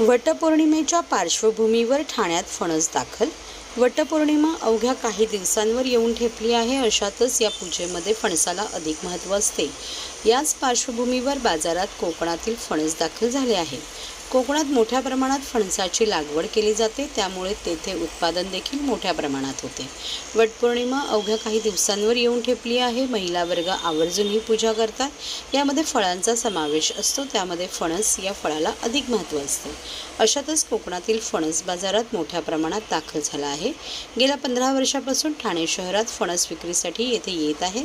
वटपौर्णिमेच्या पार्श्वभूमीवर ठाण्यात फणस दाखल. वटपौर्णिमा अवघ्या काही दिवसांवर येऊन ठेपली आहे अशातच या पूजेमध्ये फणसाला अधिक महत्त्व असते. याच पार्श्वभूमीवर बाजारात कोकणातील फणस दाखल झाले आहे. कोकणात मोठ्या प्रमाणात फणसाची लागवड केली जाते त्यामुळे तेथे उत्पादन देखील मोठ्या प्रमाणात होते. वटपौर्णिमा अवघ्या काही दिवसांवर येऊन ठेपली आहे. महिला वर्ग आवर्जून ही पूजा करतात. यामध्ये फळांचा समावेश असतो. त्यामध्ये फणस या फळाला अधिक महत्त्व असते. अशातच कोकणातील फणस बाजारात मोठ्या प्रमाणात दाखल झाला आहे. गेल्या पंधरा वर्षापासून ठाणे शहरात फणस विक्रीसाठी येथे येत आहे.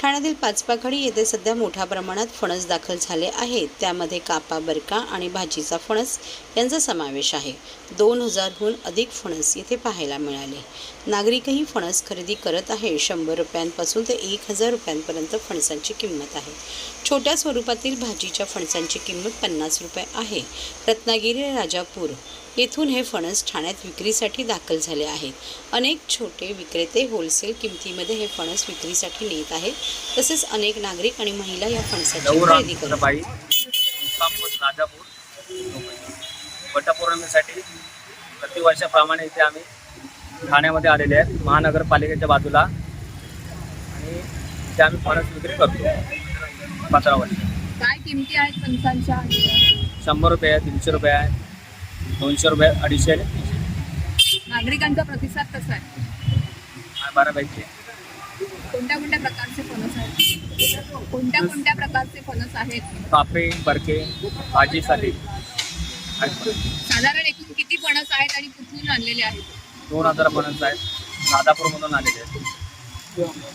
ठाण्यातील पाचपाखडी येथे सध्या मोठ्या प्रमाणात फणस दाखल झाले आहेत. त्यामध्ये कापा बरका आणि भाजीचा फणस यांचा समावेश आहे. दोन हजारहून अधिक फणस येथे पाहायला मिळाले. नागरिकही फणस खरेदी करत आहे शंभर रुपयांपासून ते एक हजार रुपयांपर्यंत फणसांची किंमत आहे. छोट्या स्वरूपातील भाजीच्या फणसांची किंमत पन्नास रुपये आहे. रत्नागिरी राजापूर येथून हे फणस ठाण्यात विक्रीसाठी दाखल झाले आहेत अनेक छोटे विक्रेते होलसेल किमतीमध्ये हे फणस विक्रीसाठी नेत आहेत. तसेच अनेक नागरिक आणि महिला या फणसाची खरेदी करत आहेत. वटपौर्णिमेसाठी प्रतिवर्षाप्रमाणे इथे आम्ही ठाण्यामध्ये आलेले आहेत महानगरपालिकेच्या बाजूला. आणि इथे आम्ही फणस विक्री करतो वर्ष. काय किमती आहेत फणसांच्या? शंभर रुपये आहे दीडशे रुपये आहे दोनशे रुपये अडीचशे तीनशे. नागरिकांचा प्रतिसाद कसा आहे? आहे बऱ्यापैकी कोणत्या कोणत्या प्रकारचे फणस आहेत? कोणत्या कोणत्या प्रकारचे फणस आहेत? कापे बरके भाजीसाठी. साधारण एकूण किती फणस आहेत आणि कुठून आणलेले आहेत? दोन हजार फणस आहेत. राधापूरमधून आलेले आहेत.